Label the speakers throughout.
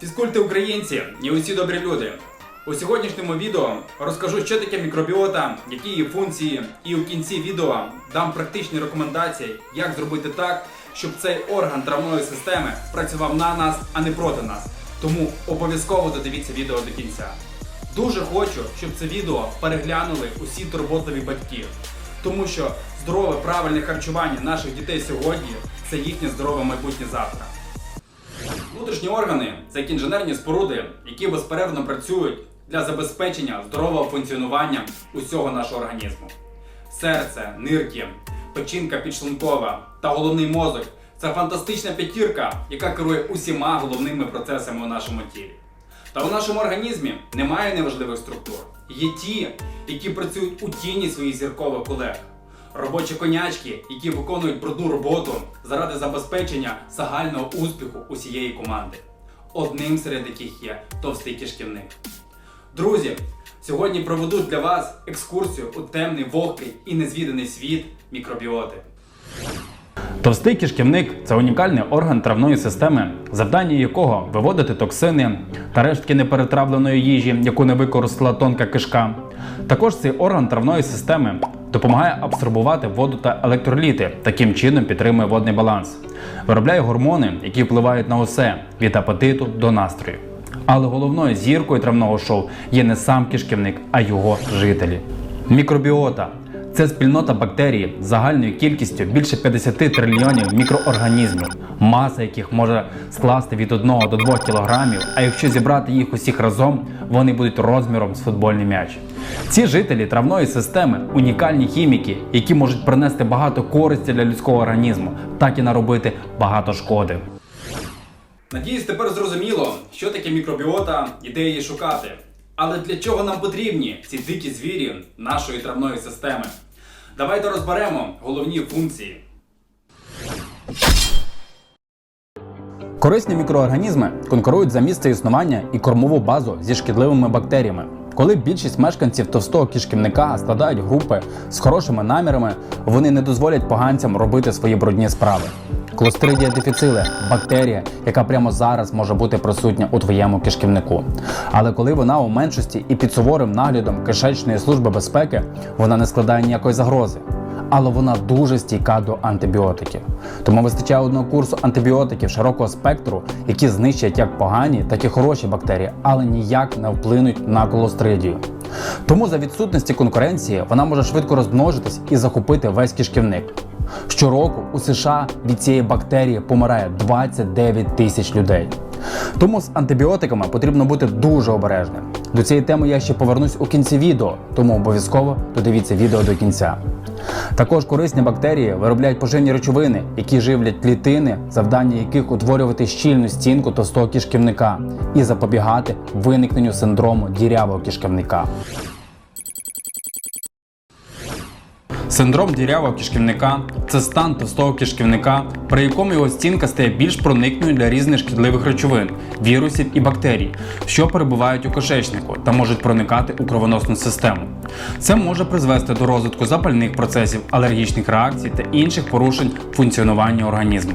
Speaker 1: Фізкульти українці і усі добрі люди. У сьогоднішньому відео розкажу, що таке мікробіота, які її функції, і у кінці відео дам практичні рекомендації, як зробити так, щоб цей орган травної системи працював на нас, а не проти нас. Тому обов'язково додивіться відео до кінця. Дуже хочу, щоб це відео переглянули усі турботливі батьки, тому що здорове правильне харчування наших дітей сьогодні це їхнє здорове майбутнє завтра. Внутрішні органи це як інженерні споруди, які безперервно працюють для забезпечення здорового функціонування усього нашого організму. Серце, нирки, печінка підшлункова та головний мозок це фантастична п'ятірка, яка керує усіма головними процесами у нашому тілі. Та у нашому організмі немає неважливих структур. Є ті, які працюють у тіні своїх зіркових колег. Робочі конячки, які виконують брудну роботу заради забезпечення загального успіху усієї команди. Одним серед яких є товстий кишківник. Друзі, сьогодні проведу для вас екскурсію у темний вогкий і незвіданий світ мікробіоти.
Speaker 2: Товстий кишківник це унікальний орган травної системи, завдання якого виводити токсини та рештки неперетравленої їжі, яку не використала тонка кишка. Також цей орган травної системи допомагає абсорбувати воду та електроліти, таким чином підтримує водний баланс, виробляє гормони, які впливають на усе від апетиту до настрою. Але головною зіркою травного шоу є не сам кишківник, а його жителі. Мікробіота це спільнота бактерій загальною кількістю більше 50 трильйонів мікроорганізмів, маса яких може скласти від 1 до 2 кілограмів, а якщо зібрати їх усіх разом, вони будуть розміром з футбольний м'яч. Ці жителі травної системи унікальні хіміки, які можуть принести багато користі для людського організму, так і наробити багато шкоди.
Speaker 1: Надіюсь, тепер зрозуміло, що таке мікробіота і де її шукати. Але для чого нам потрібні ці дикі звірі нашої травної системи? Давайте розберемо головні функції.
Speaker 2: Корисні мікроорганізми конкурують за місце існування і кормову базу зі шкідливими бактеріями. Коли більшість мешканців товстого кишківника складають групи з хорошими намірами, вони не дозволять поганцям робити свої брудні справи. Клостридія дефіциле бактерія, яка прямо зараз може бути присутня у твоєму кишківнику. Але коли вона у меншості і під суворим наглядом кишечної служби безпеки, вона не складає ніякої загрози але вона дуже стійка до антибіотиків. Тому вистачає одного курсу антибіотиків широкого спектру, які знищать як погані, так і хороші бактерії, але ніяк не вплинуть на колостридію. Тому за відсутності конкуренції вона може швидко розмножитись і захопити весь кишківник. Щороку у США від цієї бактерії помирає 29 тисяч людей. Тому з антибіотиками потрібно бути дуже обережним. До цієї теми я ще повернусь у кінці відео, тому обов'язково додивіться відео до кінця. Також корисні бактерії виробляють поживні речовини, які живлять клітини, завдання яких утворювати щільну стінку товстого кишківника і запобігати виникненню синдрому дірявого кишківника. Синдром дірявого кишківника це стан товстого кишківника, при якому його стінка стає більш проникною для різних шкідливих речовин, вірусів і бактерій, що перебувають у кишечнику та можуть проникати у кровоносну систему. Це може призвести до розвитку запальних процесів, алергічних реакцій та інших порушень функціонування організму.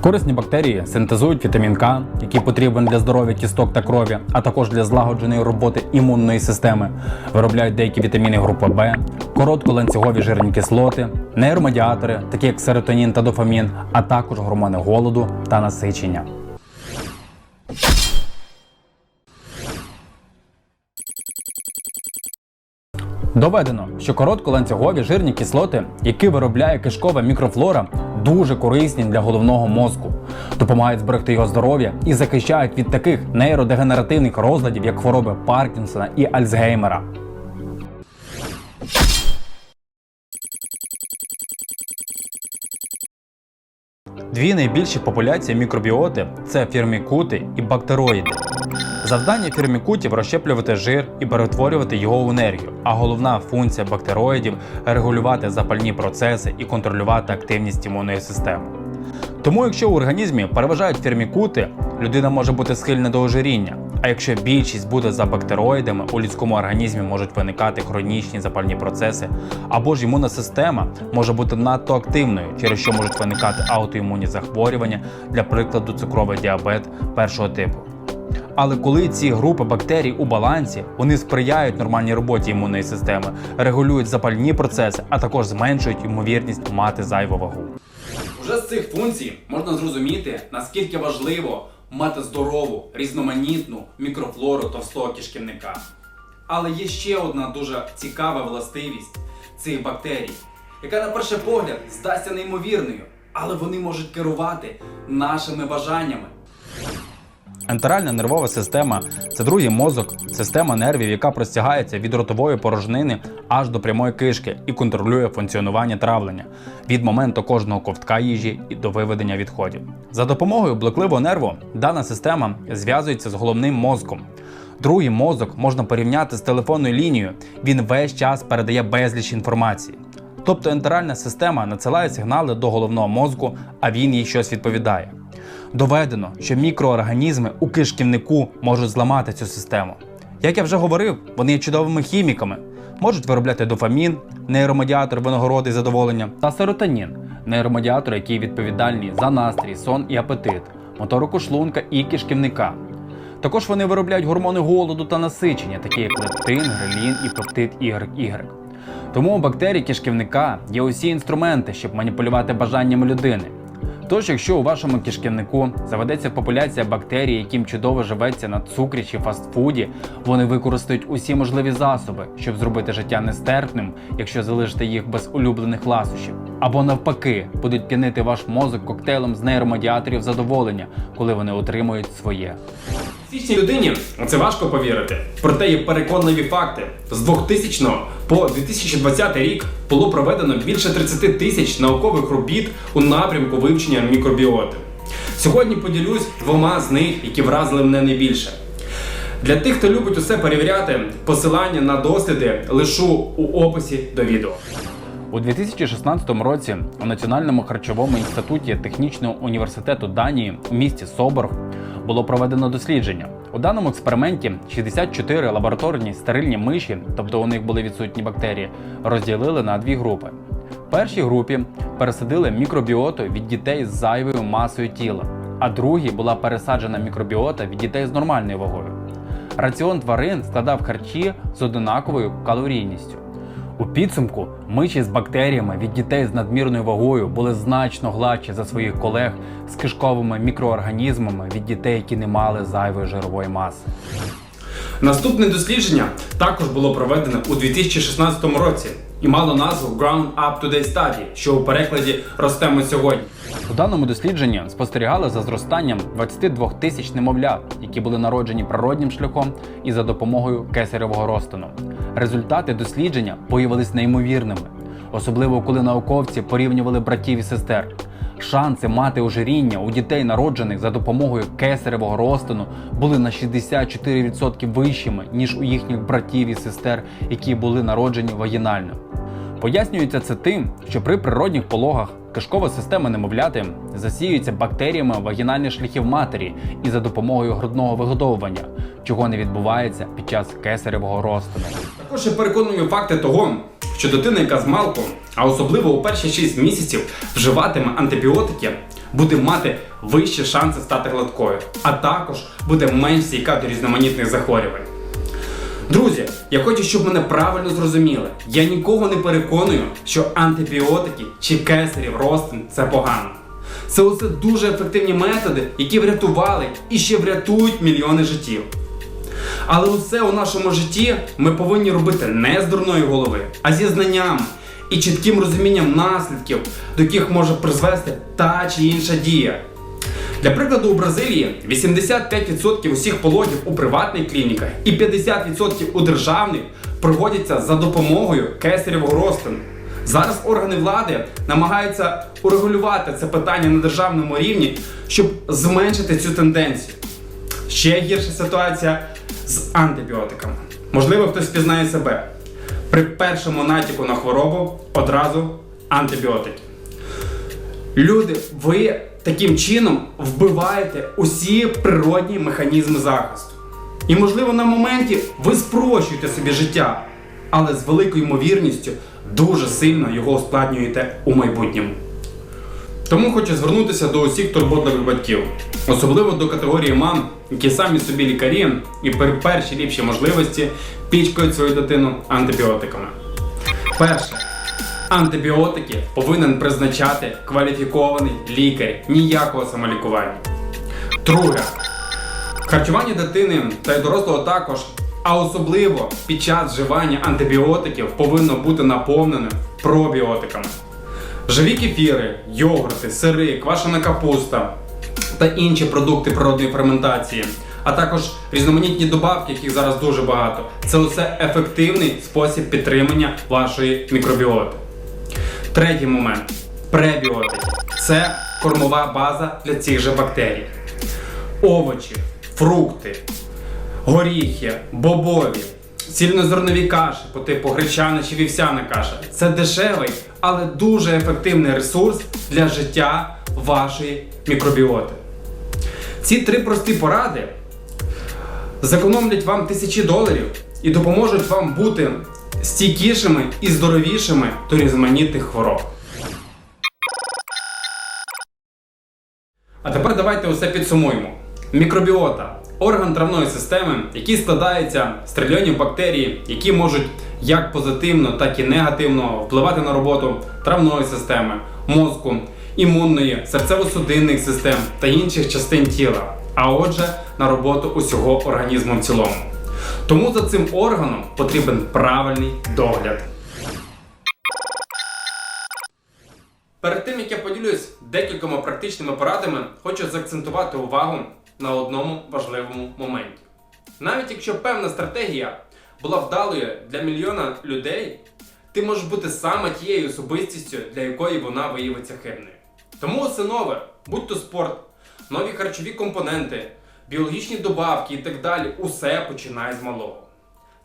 Speaker 2: Корисні бактерії синтезують вітамін К, який потрібен для здоров'я кісток та крові, а також для злагодженої роботи імунної системи. Виробляють деякі вітаміни групи Б, коротколанцюгові жирні кислоти, нейромедіатори, такі як серотонін та дофамін, а також гормони голоду та насичення. Доведено, що коротколанцюгові жирні кислоти, які виробляє кишкова мікрофлора, дуже корисні для головного мозку, допомагають зберегти його здоров'я і захищають від таких нейродегенеративних розладів, як хвороби Паркінсона і Альцгеймера. Дві найбільші популяції мікробіоти це фірмікути і бактероїди. Завдання фірмікутів розщеплювати жир і перетворювати його в енергію, а головна функція бактероїдів регулювати запальні процеси і контролювати активність імунної системи. Тому, якщо у організмі переважають фірмікути, людина може бути схильна до ожиріння, А якщо більшість буде за бактероїдами, у людському організмі можуть виникати хронічні запальні процеси, або ж імунна система може бути надто активною, через що можуть виникати аутоімунні захворювання, для прикладу, цукровий діабет першого типу. Але коли ці групи бактерій у балансі, вони сприяють нормальній роботі імунної системи, регулюють запальні процеси, а також зменшують ймовірність мати зайву вагу.
Speaker 1: Уже з цих функцій можна зрозуміти, наскільки важливо мати здорову, різноманітну мікрофлору товстого кишківника. Але є ще одна дуже цікава властивість цих бактерій, яка на перший погляд здасться неймовірною, але вони можуть керувати нашими бажаннями.
Speaker 2: Ентеральна нервова система це другий мозок, система нервів, яка простягається від ротової порожнини аж до прямої кишки і контролює функціонування травлення від моменту кожного ковтка їжі і до виведення відходів. За допомогою блокливого нерву дана система зв'язується з головним мозком. Другий мозок можна порівняти з телефонною лінією. Він весь час передає безліч інформації. Тобто ентеральна система надсилає сигнали до головного мозку, а він їй щось відповідає. Доведено, що мікроорганізми у кишківнику можуть зламати цю систему. Як я вже говорив, вони є чудовими хіміками, можуть виробляти дофамін, нейромедіатор винагороди і задоволення, та серотонін, нейромедіатор, який відповідальний за настрій, сон і апетит, моторику шлунка і кишківника. Також вони виробляють гормони голоду та насичення, такі як лептин, грелін і пептид YY. Тому у бактерій кишківника є усі інструменти, щоб маніпулювати бажаннями людини. Тож, якщо у вашому кишківнику заведеться популяція бактерій, яким чудово живеться на цукрі чи фастфуді, вони використають усі можливі засоби, щоб зробити життя нестерпним, якщо залишите їх без улюблених ласощів. Або навпаки, будуть п'янити ваш мозок коктейлем з нейромедіаторів задоволення, коли вони отримують своє.
Speaker 1: Фізичній людині це важко повірити. Проте є переконливі факти. З 2000 по 2020 рік було проведено більше 30 тисяч наукових робіт у напрямку вивчення мікробіоти. Сьогодні поділюсь двома з них, які вразили мене найбільше. Для тих, хто любить усе перевіряти, посилання на досліди лишу у описі до відео.
Speaker 2: У 2016 році у Національному харчовому інституті технічного університету Данії у місті Соборг було проведено дослідження. У даному експерименті 64 лабораторні стерильні миші, тобто у них були відсутні бактерії, розділили на дві групи. В першій групі пересадили мікробіоту від дітей з зайвою масою тіла, а другій була пересаджена мікробіота від дітей з нормальною вагою. Раціон тварин складав харчі з одинаковою калорійністю. У підсумку миші з бактеріями від дітей з надмірною вагою були значно гладші за своїх колег з кишковими мікроорганізмами від дітей, які не мали зайвої жирової маси.
Speaker 1: Наступне дослідження також було проведене у 2016 році і мало назву Ground Up Today Study, що у перекладі ростемо сьогодні.
Speaker 2: У даному дослідженні спостерігали за зростанням 22 тисяч немовлят, які були народжені природнім шляхом і за допомогою кесаревого розтину. Результати дослідження виявились неймовірними, особливо коли науковці порівнювали братів і сестер. Шанси мати ожиріння у дітей, народжених за допомогою кесаревого розтину, були на 64% вищими, ніж у їхніх братів і сестер, які були народжені вагінально. Пояснюється це тим, що при природних пологах кишкова система немовляти засіюється бактеріями вагінальних шляхів матері і за допомогою грудного вигодовування, чого не відбувається під час кесаревого розтину.
Speaker 1: Також є переконливі факти того, що дитина, яка з малку, а особливо у перші 6 місяців вживатиме антибіотики, буде мати вищі шанси стати гладкою, а також буде менш стійка до різноманітних захворювань. Друзі, я хочу, щоб мене правильно зрозуміли. Я нікого не переконую, що антибіотики чи кесарів розтин це погано. Це усе дуже ефективні методи, які врятували і ще врятують мільйони життів. Але усе у нашому житті ми повинні робити не з дурної голови, а зі знаннями і чітким розумінням наслідків, до яких може призвести та чи інша дія. Для прикладу, у Бразилії 85% усіх пологів у приватних клініках і 50% у державних проводяться за допомогою кесаревого розтину. Зараз органи влади намагаються урегулювати це питання на державному рівні, щоб зменшити цю тенденцію. Ще гірша ситуація з антибіотиками. Можливо, хтось пізнає себе. При першому натяку на хворобу одразу антибіотики. Люди, ви таким чином вбиваєте усі природні механізми захисту. І можливо на моменті ви спрощуєте собі життя, але з великою ймовірністю дуже сильно його ускладнюєте у майбутньому. Тому хочу звернутися до усіх турботливих батьків, особливо до категорії мам, які самі собі лікарі і при перші ліпші можливості пічкають свою дитину антибіотиками. Перше. Антибіотики повинен призначати кваліфікований лікар, ніякого самолікування. Друге. Харчування дитини та й дорослого також, а особливо під час вживання антибіотиків повинно бути наповнене пробіотиками. Живі кефіри, йогурти, сири, квашена капуста та інші продукти природної ферментації, а також різноманітні добавки, яких зараз дуже багато. Це усе ефективний спосіб підтримання вашої мікробіоти. Третій момент пребіотики. Це кормова база для цих же бактерій. Овочі, фрукти, горіхи, бобові, цільнозернові каші по типу гречана чи вівсяна каша. Це дешевий, але дуже ефективний ресурс для життя вашої мікробіоти. Ці три прості поради зекономлять вам тисячі доларів і допоможуть вам бути стійкішими і здоровішими до різноманітних хвороб. А тепер давайте усе підсумуємо. Мікробіота орган травної системи, який складається з трильйонів бактерій, які можуть як позитивно, так і негативно впливати на роботу травної системи, мозку, імунної, серцево-судинних систем та інших частин тіла, а отже, на роботу усього організму в цілому. Тому за цим органом потрібен правильний догляд. Перед тим як я поділюсь декількома практичними порадами, хочу заакцентувати увагу на одному важливому моменті. Навіть якщо певна стратегія була вдалою для мільйона людей, ти можеш бути саме тією особистістю, для якої вона виявиться хибною. Тому усе нове, будь то спорт, нові харчові компоненти, біологічні добавки і так далі, усе починає з малого.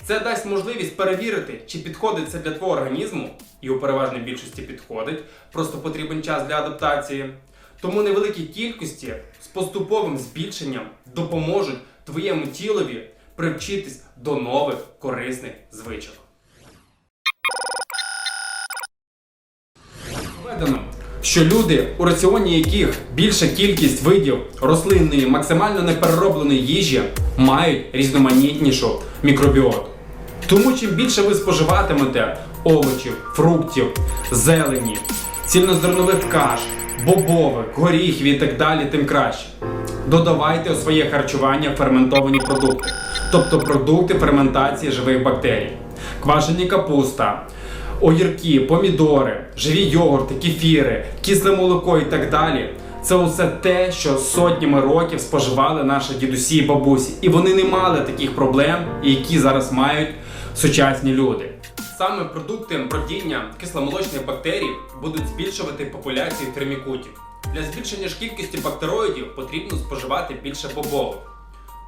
Speaker 1: Це дасть можливість перевірити, чи підходить це для твого організму, і у переважній більшості підходить, просто потрібен час для адаптації. Тому невеликі кількості з поступовим збільшенням допоможуть твоєму тілові привчитись до нових корисних звичок. Що люди, у раціоні яких більша кількість видів рослинної максимально непереробленої їжі, мають різноманітнішу мікробіоту. Тому чим більше ви споживатимете овочів, фруктів, зелені, цільнозернових каш, бобових, горіхів і так далі, тим краще. Додавайте у своє харчування ферментовані продукти, тобто продукти ферментації живих бактерій, квашені капуста, огірки, помідори, живі йогурти, кефіри, кисле молоко і так далі. Це усе те, що сотнями років споживали наші дідусі і бабусі, і вони не мали таких проблем, які зараз мають сучасні люди. Саме продукти бродіння кисломолочних бактерій будуть збільшувати популяцію термікутів. Для збільшення ж кількості бактероїдів потрібно споживати більше бобових.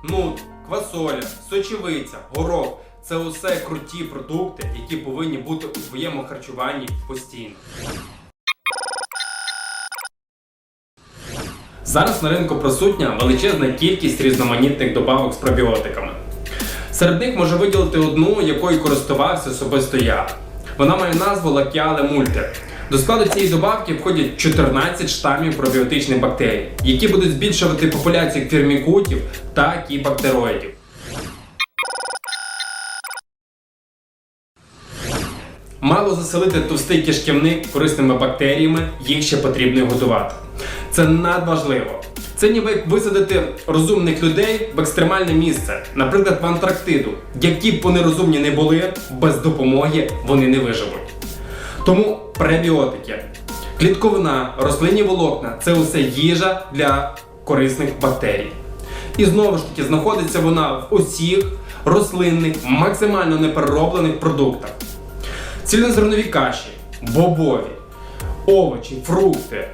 Speaker 1: Нут, квасоля, сочевиця, горох це усе круті продукти, які повинні бути у твоєму харчуванні постійно. Зараз на ринку присутня величезна кількість різноманітних добавок з пробіотиками. Серед них можу виділити одну, якою користувався особисто я. Вона має назву Лакіале Мульти. До складу цієї добавки входять 14 штамів пробіотичних бактерій, які будуть збільшувати популяцію як фірмікутів, так і бактероїдів. Мало заселити товстий кишківник корисними бактеріями, їх ще потрібно готувати. Це надважливо. Це ніби висадити розумних людей в екстремальне місце, наприклад, в Антарктиду. Які б вони розумні не були, без допомоги вони не виживуть. Тому пребіотики, клітковина, рослинні волокна це усе їжа для корисних бактерій. І знову ж таки знаходиться вона в усіх рослинних, максимально неперероблених продуктах. Цільнозернові каші, бобові, овочі, фрукти,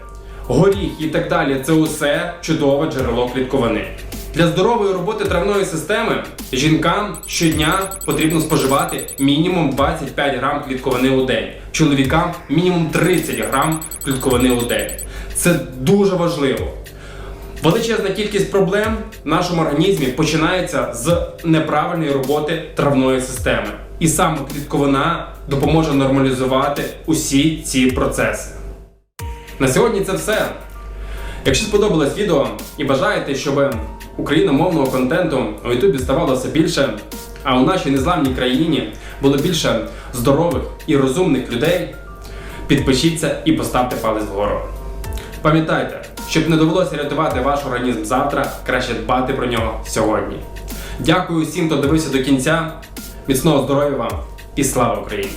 Speaker 1: горіх і так далі це усе чудове джерело клітковини. Для здорової роботи травної системи жінкам щодня потрібно споживати мінімум 25 грам клітковини у день, чоловікам мінімум 30 грам клітковини у день. Це дуже важливо. Величезна кількість проблем в нашому організмі починається з неправильної роботи травної системи. І саме клітковина допоможе нормалізувати усі ці процеси. На сьогодні це все. Якщо сподобалось відео і бажаєте, щоб україномовного контенту у Ютубі ставало все більше, а у нашій незламній країні було більше здорових і розумних людей, підпишіться і поставте палець вгору. Пам'ятайте, щоб не довелося рятувати ваш організм завтра, краще дбати про нього сьогодні. Дякую всім, хто дивився до кінця. Міцного здоров'я вам і слава Україні!